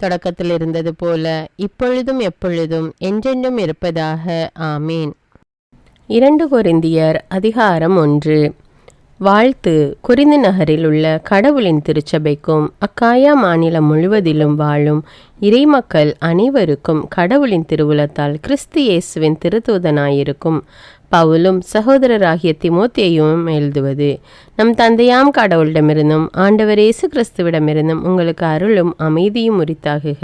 தொடக்கத்தில் இருந்தது போல இப்பொழுதும் எப்பொழுதும் என்றென்றும் இருப்பதாக. ஆமீன். இரண்டு கொரிந்தியர் அதிகாரம் ஒன்று. வாழ்த்து. குறிந்து நகரில் உள்ள கடவுளின் திருச்சபைக்கும் அக்காயா மாநிலம் முழுவதிலும் வாழும் இறைமக்கள் அனைவருக்கும் கடவுளின் திருவுலத்தால் கிறிஸ்து இயேசுவின் திருத்தூதனாயிருக்கும். பவுலும் சகோதரராகிய திமோத்தேயும் எழுதுவது நம் தந்தையாம் கடவுளிடமிருந்தும் ஆண்டவர் இயேசு கிறிஸ்துவிடமிருந்தும் உங்களுக்கு அருளும் அமைதியும் உரித்தாகுக.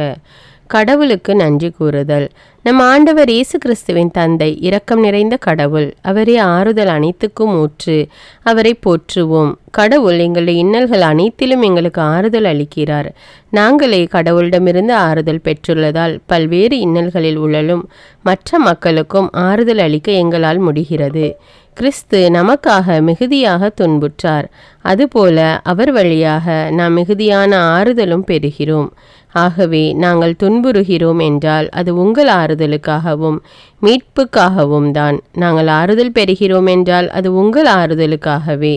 கடவுளுக்கு நன்றி கூறுதல். நம் ஆண்டவர் இயேசு கிறிஸ்துவின் தந்தை இரக்கம் நிறைந்த கடவுள். அவரே ஆறுதல் அனைத்துக்கும் ஊற்று. அவரை போற்றுவோம். கடவுள் எங்களுடைய இன்னல்கள் அனைத்திலும் எங்களுக்கு ஆறுதல் அளிக்கிறார். நாங்களே கடவுளிடமிருந்து ஆறுதல் பெற்றுள்ளதால் பல்வேறு இன்னல்களில் உழலும். மற்ற மக்களுக்கும் ஆறுதல் அளிக்க எங்களால் முடிகிறது. கிறிஸ்து நமக்காக மிகுதியாக துன்புற்றார். அதுபோல அவர் வழியாக நாம் மிகுதியான ஆறுதலும் பெறுகிறோம். ஆகவே நாங்கள் துன்புறுகிறோம் என்றால் அது உங்கள் ஆறுதலுக்காகவும் மீட்புக்காகவும் தான். நாங்கள் ஆறுதல் பெறுகிறோம் என்றால் அது உங்கள் ஆறுதலுக்காகவே.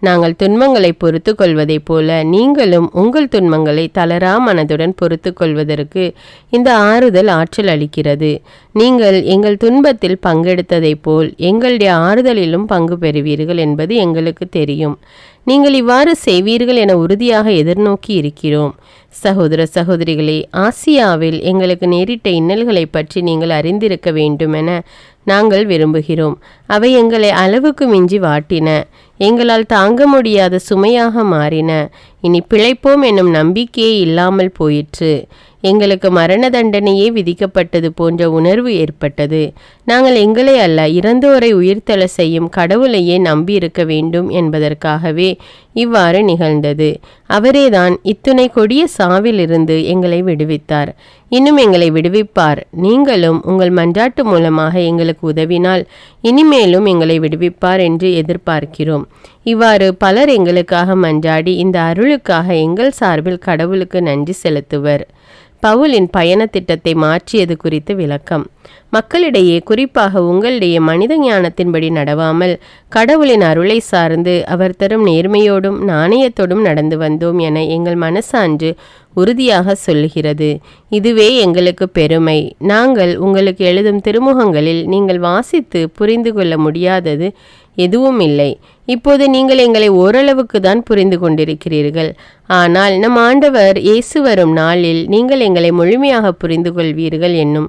நாங்கள் துன்பங்களை பொறுத்து கொள்வதைப் போல நீங்களும் உங்கள் துன்பங்களை தளரா மனதுடன் பொறுத்து கொள்வதற்கு இந்த ஆறுதல் ஆற்றல் அளிக்கிறது. நீங்கள் எங்கள் துன்பத்தில் பங்கெடுத்ததைப் போல் எங்களுடைய ஆறுதலிலும் பங்கு பெறுவீர்கள் என்பது எங்களுக்கு தெரியும். நீங்கள் இவ்வாறு செய்வீர்கள் என உறுதியாக எதிர்நோக்கி இருக்கிறோம். சகோதர சகோதரிகளே ஆசியாவில் எங்களுக்கு நேரிட்ட இன்னல்களை பற்றி நீங்கள் அறிந்திருக்க வேண்டுமென நாங்கள் விரும்புகிறோம். அவை எங்களை அளவுக்கு மிஞ்சி வாட்டின. எங்களால் தாங்க முடியாத சுமையாக மாறின. இனி பிழைப்போம் என்னும் நம்பிக்கையே இல்லாமல் போயிற்று. எங்களுக்கு மரண தண்டனையே விதிக்கப்பட்டது போன்ற உணர்வு ஏற்பட்டது. நாங்கள் எங்களை அல்ல இறந்தோரை உயிர்த்தல செய்யும் கடவுளையே நம்பியிருக்க வேண்டும் என்பதற்காகவே இவ்வாறு நிகழ்ந்தது. அவரேதான் இத்துணை கொடிய சாவிலிருந்து எங்களை விடுவித்தார். இன்னும் எங்களை விடுவிப்பார். நீங்களும் உங்கள் மன்றாட்டு மூலமாக எங்களுக்கு உதவினால் இனிமேலும் எங்களை விடுவிப்பார் என்று எதிர்பார்க்கிறோம். இவ்வாறு பலர் எங்களுக்காக மன்றாடி இந்த அருளுக்காக எங்கள் சார்பில் கடவுளுக்கு நன்றி செலுத்துவர். பவுலின் பயண திட்டத்தை மாற்றியது குறித்து விளக்கம். மக்களிடையே குறிப்பாக உங்களிடையே மனித ஞானத்தின்படி நடவாமல் கடவுளின் அருளை சார்ந்து அவர் தரும் நேர்மையோடும் நாணயத்தோடும் நடந்து வந்தோம் என எங்கள் மனசான்று உறுதியாக சொல்லுகிறது. இதுவே எங்களுக்கு பெருமை. நாங்கள் உங்களுக்கு எழுதும் திருமுகங்களில் நீங்கள் வாசித்து புரிந்து கொள்ள முடியாதது எதுவும் இல்லை இப்போது நீங்கள் எங்களை ஓரளவுக்கு தான் புரிந்து கொண்டிருக்கிறீர்கள். ஆனால் நம் ஆண்டவர் இயேசு வரும் நாளில் நீங்கள் எங்களை முழுமையாக புரிந்து கொள்வீர்கள் என்னும்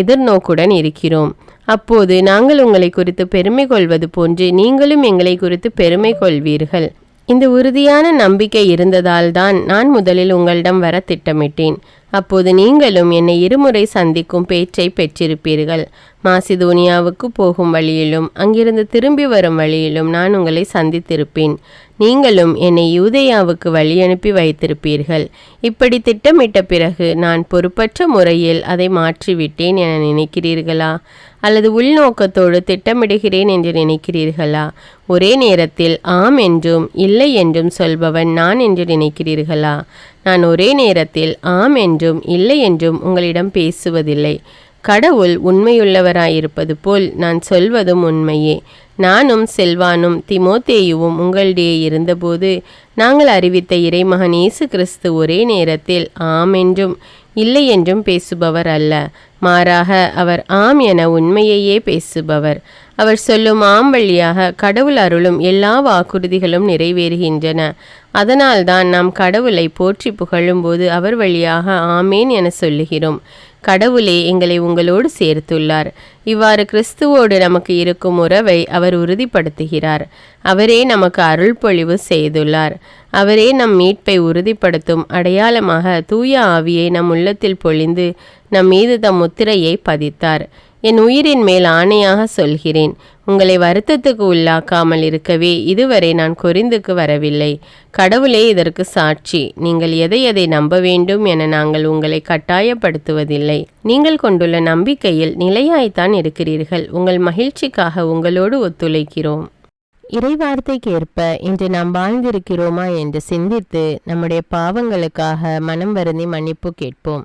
எதிர்நோக்குடன் இருக்கிறோம். அப்போது நாங்கள் உங்களை குறித்து பெருமை கொள்வது போன்று நீங்களும் எங்களை குறித்து பெருமை கொள்வீர்கள். இந்த உறுதியான நம்பிக்கை இருந்ததால் தான் நான் முதலில் உங்களிடம் வர திட்டமிட்டேன். அப்போது நீங்களும் என்னை இருமுறை சந்திக்கும் பேச்சை பெற்றிருப்பீர்கள். மாசிதோனியாவுக்கு போகும் வழியிலும் அங்கிருந்து திரும்பி வரும் வழியிலும் நான் உங்களை சந்தித்திருப்பேன். நீங்களும் என்னை யூதேயாவுக்கு வழி அனுப்பி வைத்திருப்பீர்கள். இப்படி திட்டமிட்ட பிறகு நான் பொறுப்பற்ற முறையில் அதை மாற்றிவிட்டேன் என நினைக்கிறீர்களா? அல்லது உள்நோக்கத்தோடு திட்டமிடுகிறேன் என்று நினைக்கிறீர்களா? ஒரே நேரத்தில் ஆம் என்றும் இல்லை என்றும் சொல்பவன் நான் என்று நினைக்கிறீர்களா? நான் ஒரே நேரத்தில் ஆம் என்றும் இல்லை என்றும் உங்களிடம் பேசுவதில்லை. கடவுள் உண்மையுள்ளவராயிருப்பது போல் நான் சொல்வதும் உண்மையே. நானும் செல்வானும் திமோத்தேயுவும் உங்களிடையே இருந்தபோது நாங்கள் அறிவித்த இறைமகன் இயேசு கிறிஸ்து ஒரே நேரத்தில் ஆம் என்றும் இல்லை என்றும் பேசுபவர் அல்ல. மாறாக அவர் ஆம் என உண்மையையே பேசுபவர். அவர் சொல்லும் ஆம் வழியாக கடவுள் அருளும் எல்லா வாக்குறுதிகளும் நிறைவேறுகின்றன. அதனால்தான் நாம் கடவுளை போற்றி புகழும்போது அவர் வழியாக ஆமேன் என சொல்லுகிறோம். கடவுளே எங்களை உங்களோடு சேர்த்துள்ளார். இவ்வாறு கிறிஸ்துவோடு நமக்கு இருக்கும் உறவை அவர் உறுதிப்படுத்துகிறார். அவரே நமக்கு அருள் பொழிவு செய்துள்ளார். அவரே நம் மீட்பை உறுதிப்படுத்தும் அடையாளமாக தூய ஆவியை நம் உள்ளத்தில் பொழிந்து நம் மீது தம் முத்திரையை பதித்தார். என் உயிரின் மேல் ஆணையாக சொல்கிறேன். உங்களை வருத்தத்துக்கு உள்ளாக்காமல் இருக்கவே இதுவரை நான் கொரிந்துக்கு வரவில்லை. கடவுளே இதற்கு சாட்சி. நீங்கள் எதை எதை நம்ப வேண்டும் என நாங்கள் உங்களை கட்டாயப்படுத்துவதில்லை. நீங்கள் கொண்டுள்ள நம்பிக்கையில் நிலையாய்த்தான் இருக்கிறீர்கள். உங்கள் மகிழ்ச்சிக்காக உங்களோடு ஒத்துழைக்கிறோம். இறைவார்த்தைக்கேற்ப இன்று நாம் வாழ்ந்திருக்கிறோமா என்று சிந்தித்து நம்முடைய பாவங்களுக்காக மனம் வருந்தி மன்னிப்பு கேட்போம்.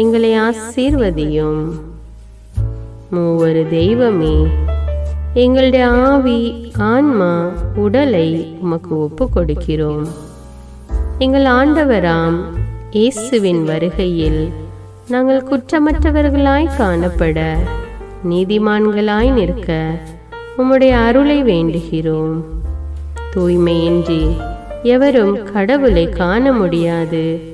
எங்களை ஆசீர்வதியும். மூவரு தெய்வமே எங்களுடைய ஆவி ஆன்மா உடலை உமக்கு ஒப்பு கொடுக்கிறோம் எங்கள் ஆண்டவராம் இயேசுவின் வருகையில் நாங்கள் குற்றமற்றவர்களாய் காணப்பட நீதிமான்களாய் நிற்க உம்முடைய அருளை வேண்டுகிறோம். தூய்மையின்றி எவரும் கடவுளை காண முடியாது.